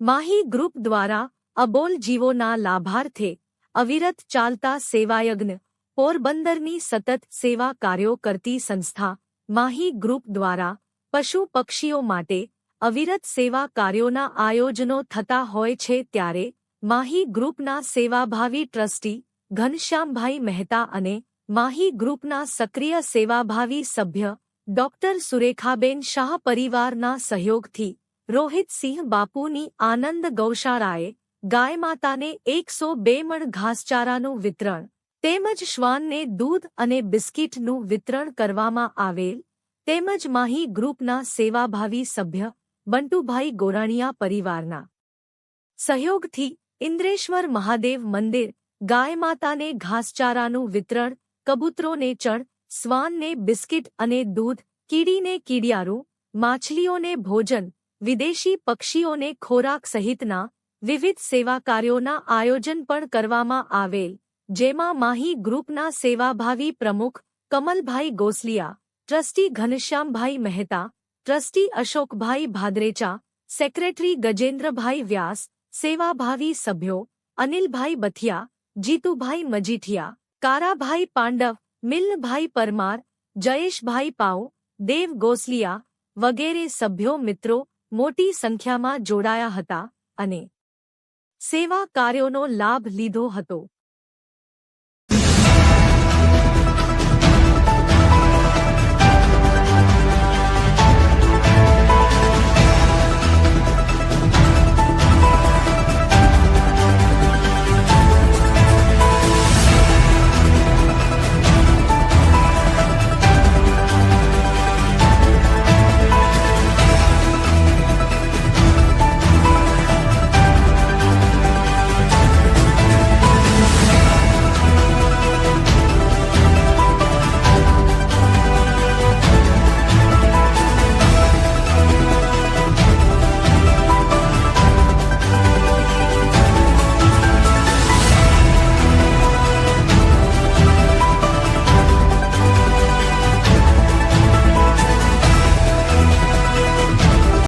Mahi group દ્વારા અબોલ જીવોના લાભાર્થે અવિરત ચાલતા સેવાયજ્ઞ, પોરબંદરની સતત સેવા કાર્યો કરતી સંસ્થા, માહી ગ્રુપ દ્વારા પશુ પક્ષીઓ માટે અવિરત સેવા કાર્યોના આયોજનો થતા હોય છે ત્યારે માહી ગ્રુપના સેવાભાવી ટ્રસ્ટી ઘનશ્યામભાઈ મહેતા અને માહી ગ્રુપના સક્રિય સેવાભાવી સભ્ય ડોક્ટર સુરેખાબેન શાહ પરિવારના સહયોગથી રોહિતસિંહ બાપુની આનંદ ગૌશાળાએ ગાયમાતાને એકસો બે મણ ઘાસચારાનું વિતરણ તેમજ શ્વાનને દૂધ અને બિસ્કિટનું વિતરણ કરવામાં આવેલ તેમજ માહી ગ્રુપના સેવાભાવી સભ્ય બંટુભાઈ ગોરાણીયા પરિવારના સહયોગથી ઇન્દ્રેશ્વર મહાદેવ મંદિર ગાયમાતાને ઘાસચારાનું વિતરણ, કબૂતરોને ચણ, શ્વાનને બિસ્કિટ અને દૂધ, કીડીને કીડિયારું, માછલીઓને ભોજન વિદેશી પક્ષીઓને ખોરાક સહિતના વિવિધ સેવા કાર્યોના આયોજન પણ કરવામાં આવેલ, જેમાં માહી ગ્રુપના સેવાભાવી પ્રમુખ Kamalbhai Gosaliya, trustee Ghanshyambhai Mehta, trustee Ashokbhai Bhadrecha, secretary Gajendrabhai Vyas, સેવાભાવી સભ્યો અનિલભાઈ બથિયા, જીતુભાઈ મજીઠિયા, કારાભાઈ પાંડવ મિલભાઈ પરમાર, જયેશભાઈ પાઉ, દેવ ગોસલિયા વગેરે સભ્યો મિત્રો મોટી સંખ્યામાં જોડાયા હતા અને સેવા કાર્યોનો લાભ લીધો હતો.